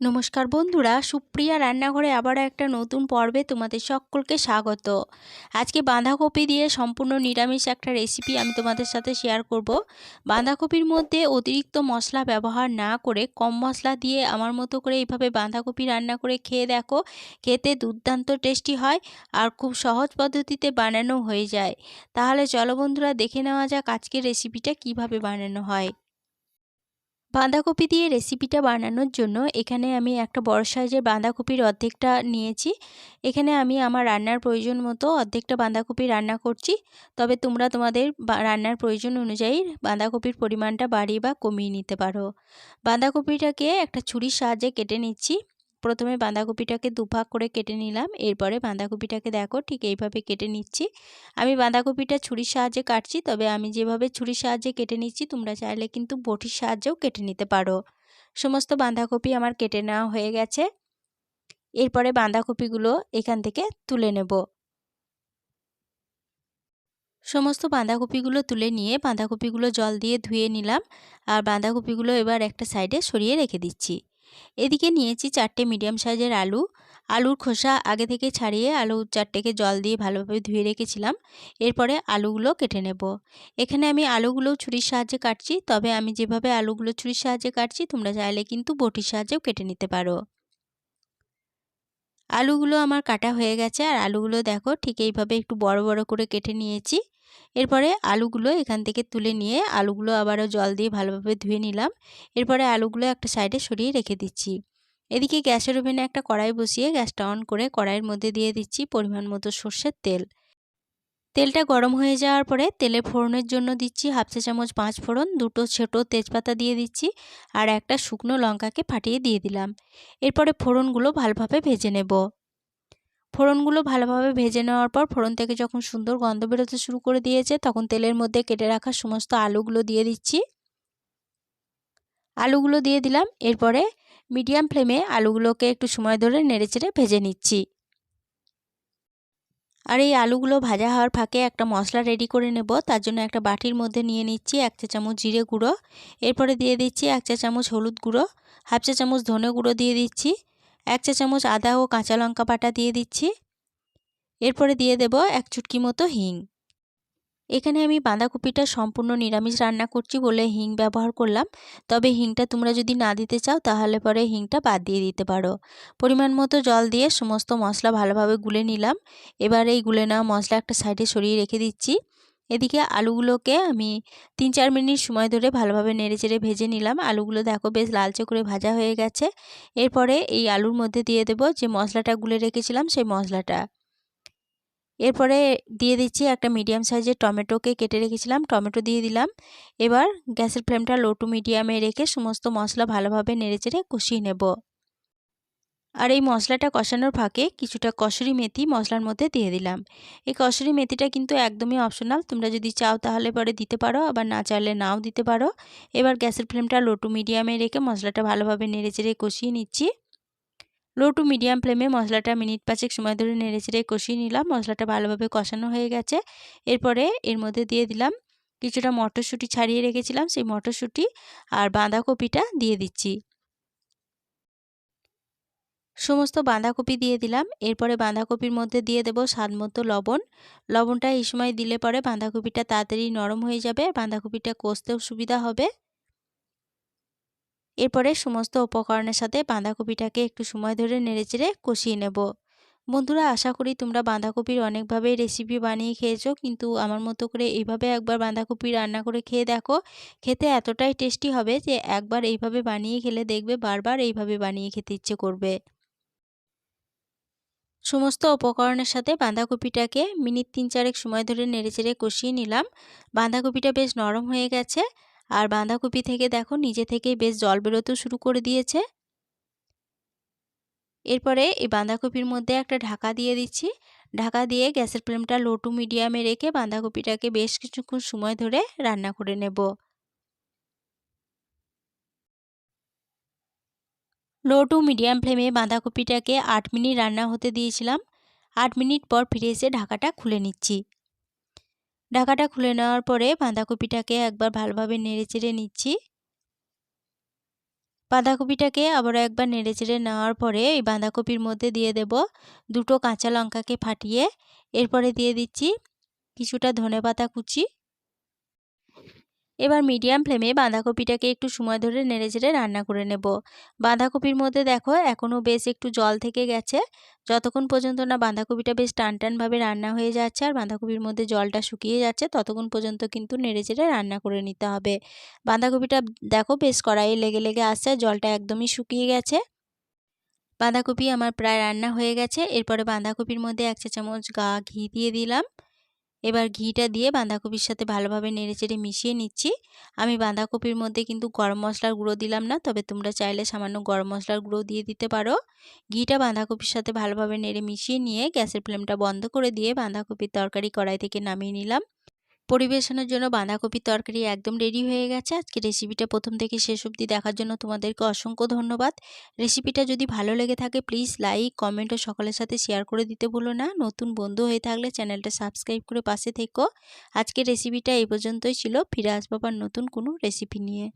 নমস্কার বন্ধুরা, সুপ্রিয়া রান্নাঘরে আবার একটা নতুন পর্বে তোমাদের সকলকে স্বাগত। আজকে বাঁধাকপি দিয়ে সম্পূর্ণ নিরামিষ একটা রেসিপি আমি তোমাদের সাথে শেয়ার করব। বাঁধাকপির মধ্যে অতিরিক্ত মশলা ব্যবহার না করে কম মশলা দিয়ে আমার মতো করে এইভাবে বাঁধাকপি রান্না করে খেয়ে দেখো, খেতে দুর্দান্ত টেস্টি হয় আর খুব সহজ পদ্ধতিতে বানানো হয়ে যায়। তাহলে চলো বন্ধুরা, দেখে নেওয়া যাক আজকের রেসিপিটা কীভাবে বানানো হয়। বাঁধাকপি দিয়ে রেসিপিটা বানানোর জন্য এখানে আমি একটা বড় সাইজের বাঁধাকপির অর্ধেকটা নিয়েছি। এখানে আমি আমার রান্নার প্রয়োজন মতো অর্ধেকটা বাঁধাকপি রান্না করছি। তবে তোমরা তোমাদের রান্নার প্রয়োজন অনুযায়ী বাঁধাকপির পরিমাণটা বাড়িয়ে বা কমিয়ে নিতে পারো। বাঁধাকপিটাকে একটা ছুরির সাহায্যে কেটে নিচ্ছি। প্রথমে বাঁধাকপিটাকে দুভাগ করে কেটে নিলাম। এরপরে বাঁধাকপিটাকে দেখো ঠিক এইভাবে কেটে নিচ্ছি। আমি বাঁধাকপিটা ছুরির সাহায্যে কাটছি, তবে আমি যেভাবে ছুরির সাহায্যে কেটে নিচ্ছি, তোমরা চাইলে কিন্তু বটির সাহায্যেও কেটে নিতে পারো। সমস্ত বাঁধাকপি আমার কেটে নেওয়া হয়ে গেছে। এরপরে বাঁধাকপিগুলো এখান থেকে তুলে নেব। সমস্ত বাঁধাকপিগুলো তুলে নিয়ে বাঁধাকপিগুলো জল দিয়ে ধুয়ে নিলাম। আর বাঁধাকপিগুলো এবার একটা সাইডে সরিয়ে রেখে দিচ্ছি। এদিকে নিয়েছি চারটে মিডিয়াম সাইজের আলু। আলুর খোসা আগে থেকে ছাড়িয়ে আলু চারটেকে জল দিয়ে ভালোভাবে ধুয়ে রেখেছিলাম। এরপরে আলুগুলো কেটে নেব। এখানে আমি আলুগুলো ছুরির সাহায্যে কাটছি, তবে আমি যেভাবে আলুগুলো ছুরির সাহায্যে কাটছি, তোমরা চাইলে কিন্তু বটির সাহায্যেও কেটে নিতে পারো। আলুগুলো আমার কাটা হয়ে গেছে, আর আলুগুলো দেখো ঠিক এইভাবে একটু বড় বড় করে কেটে নিয়েছি। এরপরে আলুগুলো এখান থেকে তুলে নিয়ে আলুগুলো আবারও জল দিয়ে ভালোভাবে ধুয়ে নিলাম। এরপরে আলুগুলো একটা সাইডে সরিয়ে রেখে দিচ্ছি। এদিকে গ্যাসের ওভেনে একটা কড়াই বসিয়ে গ্যাসটা অন করে কড়াইয়ের মধ্যে দিয়ে দিচ্ছি পরিমাণ মতো সর্ষের তেল। তেলটা গরম হয়ে যাওয়ার পরে তেলে ফোড়নের জন্য দিচ্ছি হাফ চা চামচ পাঁচ ফোড়ন, দুটো ছোটো তেজপাতা দিয়ে দিচ্ছি আর একটা শুকনো লঙ্কাকে ফাটিয়ে দিয়ে দিলাম। এরপরে ফোড়নগুলো ভালোভাবে ভেজে নেব। ফোড়নগুলো ভালোভাবে ভেজে নেওয়ার পর ফোড়ন থেকে যখন সুন্দর গন্ধ বেরোতে শুরু করে দিয়েছে, তখন তেলের মধ্যে কেটে রাখা সমস্ত আলুগুলো দিয়ে দিচ্ছি। আলুগুলো দিয়ে দিলাম, এরপরে মিডিয়াম ফ্লেমে আলুগুলোকে একটু সময় ধরে নেড়েচেড়ে ভেজে নিচ্ছি। আর এই আলুগুলো ভাজা হওয়ার ফাঁকে একটা মশলা রেডি করে নেব, তার জন্য একটা বাটির মধ্যে নিয়ে নিচ্ছি এক চা চামচ জিরে গুঁড়ো। এরপরে দিয়ে দিচ্ছি এক চা চামচ হলুদ গুঁড়ো, হাফ চা চামচ ধনে গুঁড়ো দিয়ে দিচ্ছি। এক চা চামচ আদা ও কাঁচা লঙ্কা বাটা দিয়ে দিচ্ছি। এরপরে দিয়ে দেব এক চুটকি মতো হিং। এখানে আমি বাঁধাকপিটা সম্পূর্ণ নিরামিষ রান্না করছি বলে হিং ব্যবহার করলাম। তবে হিংটা তোমরা যদি না দিতে চাও, তাহলে পরে হিংটা বাদ দিয়ে দিতে পারো। পরিমাণ মতো জল দিয়ে সমস্ত মশলা ভালোভাবে গুলে নিলাম। এবার এই গুলে নেওয়া মশলা একটা সাইডে সরিয়ে রেখে দিচ্ছি। এদিকে আলুগুলোকে আমি তিন চার মিনিট সময় ধরে ভালোভাবে নেড়েচেড়ে ভেজে নিলাম। আলুগুলো দেখো বেশ লালচে করে ভাজা হয়ে গেছে। এরপরে এই আলুর মধ্যে দিয়ে দেব যে মশলাটা গুলে রেখেছিলাম সেই মশলাটা। এরপরে দিয়ে দিচ্ছি একটা মিডিয়াম সাইজের টমেটোকে কেটে রেখেছিলাম। টমেটো দিয়ে দিলাম। এবার গ্যাসের ফ্লেমটা লো টু মিডিয়ামে রেখে সমস্ত মশলা ভালোভাবে নেড়েচেড়ে কষিয়ে নেব। আর এই মশলাটা কষানোর ফাঁকে কিছুটা কসুরি মেথি মশলার মধ্যে দিয়ে দিলাম। এই কসুরি মেথিটা কিন্তু একদমই অপশনাল তোমরা যদি চাও তাহলে পরে দিতে পারো, আবার না চাইলে নাও দিতে পারো। এবার গ্যাসের ফ্লেমটা লো টু মিডিয়ামে রেখে মশলাটা ভালোভাবে নেড়েচেড়ে কষিয়ে নিচ্ছি। লো টু মিডিয়াম ফ্লেমে মশলাটা মিনিট পাঁচেক সময় ধরে নেড়ে চেড়ে কষিয়ে নিলাম। মশলাটা ভালোভাবে কষানো হয়ে গেছে। এরপরে এর মধ্যে দিয়ে দিলাম কিছুটা মটরশুঁটি ছাড়িয়ে রেখেছিলাম। সেই মটরশুঁটি আর বাঁধাকপিটা দিয়ে দিচ্ছি। সমস্ত বাঁধাকপি দিয়ে দিলাম। এরপরে বাঁধাকপির মধ্যে দিয়ে দেব স্বাদ মতো লবণ। লবণটা এই সময় দিলে পরে বাঁধাকপিটা তাড়াতাড়ি নরম হয়ে যাবে, বাঁধাকপিটা কষতেও সুবিধা হবে। এরপরে সমস্ত উপকরণের সাথে বাঁধাকপিটাকে একটু সময় ধরে নেড়েচেড়ে কষিয়ে নেব। বন্ধুরা, আশা করি তোমরা বাঁধাকপির অনেকভাবেই রেসিপি বানিয়ে খেয়েছো, কিন্তু আমার মতো করে এইভাবে একবার বাঁধাকপি রান্না করে খেয়ে দেখো। খেতে এতটাই টেস্টি হবে যে একবার এইভাবে বানিয়ে খেলে দেখবে বারবার এইভাবে বানিয়ে খেতে ইচ্ছে করবে। সমস্ত উপকরণের সাথে বাঁধাকপিটাকে মিনিট তিন চারেক সময় ধরে নেড়েচেড়ে কষিয়ে নিলাম। বাঁধাকপিটা বেশ নরম হয়ে গেছে আর বাঁধাকপি থেকে দেখো নিজে থেকেই বেশ জল বেরোতেও শুরু করে দিয়েছে। এরপরে এই বাঁধাকপির মধ্যে একটা ঢাকা দিয়ে দিচ্ছি। ঢাকা দিয়ে গ্যাসের ফ্লেমটা লো টু মিডিয়ামে রেখে বাঁধাকপিটাকে বেশ কিছুক্ষণ সময় ধরে রান্না করে নেব। লো টু মিডিয়াম ফ্লেমে বাঁধাকপিটাকে আট মিনিট রান্না হতে দিয়েছিলাম। আট মিনিট পর ফিরে এসে ঢাকাটা খুলে নিচ্ছি। ঢাকাটা খুলে নেওয়ার পরে বাঁধাকপিটাকে একবার ভালোভাবে নেড়ে চেড়ে নিচ্ছি। বাঁধাকপিটাকে আবারও একবার নেড়ে চেড়ে নেওয়ার পরে এই বাঁধাকপির মধ্যে দিয়ে দেব দুটো কাঁচা লঙ্কাকে ফাটিয়ে। এরপরে দিয়ে দিচ্ছি কিছুটা ধনে পাতা কুচি। এবার মিডিয়াম ফ্লেমে বাঁধাকপিটাকে একটু সময় ধরে নেড়ে চেড়ে রান্না করে নেব। বাঁধাকপির মধ্যে দেখো এখনও বেশ একটু জল থেকে গেছে। যতক্ষণ পর্যন্ত না বাঁধাকপিটা বেশ টান টানভাবে রান্না হয়ে যাচ্ছে আর বাঁধাকপির মধ্যে জলটা শুকিয়ে যাচ্ছে, ততক্ষণ পর্যন্ত কিন্তু নেড়ে চেড়ে রান্না করে নিতে হবে। বাঁধাকপিটা দেখো বেশ কড়াইয়ে লেগে লেগে আসছে, জলটা একদমই শুকিয়ে গেছে। বাঁধাকপি আমার প্রায় রান্না হয়ে গেছে। এরপরে বাঁধাকপির মধ্যে এক চা চামচ গা ঘি দিয়ে দিলাম। এবার ঘিটা দিয়ে বাঁধাকপির সাথে ভালোভাবে নেড়েচেড়ে মিশিয়ে নিচ্ছি। আমি বাঁধাকপির মধ্যে কিন্তু গরম মশলার গুঁড়ো দিলাম না, তবে তোমরা চাইলে সামান্য গরম মশলার গুঁড়ো দিয়ে দিতে পারো। ঘিটা বাঁধাকপির সাথে ভালোভাবে নেড়ে মিশিয়ে নিয়ে গ্যাসের ফ্লেমটা বন্ধ করে দিয়ে বাঁধাকপির তরকারি কড়াই থেকে নামিয়ে নিলাম। পরিবেশনের জন্য বাঁধাকপির তরকারি একদম রেডি হয়ে গেছে। আজকে রেসিপিটা প্রথম থেকে শেষ অবধি দেখার জন্য তোমাদেরকে অসংখ্য ধন্যবাদ। রেসিপিটা যদি ভালো লেগে থাকে প্লিজ লাইক কমেন্ট ও সকলের সাথে শেয়ার করে দিতে ভুলো না। নতুন বন্ধু হয়ে থাকলে চ্যানেলটা সাবস্ক্রাইব করে পাশে থেকো। আজকে রেসিপিটা এই পর্যন্তই ছিল। ফিরে আসব আবার নতুন কোনো রেসিপি নিয়ে।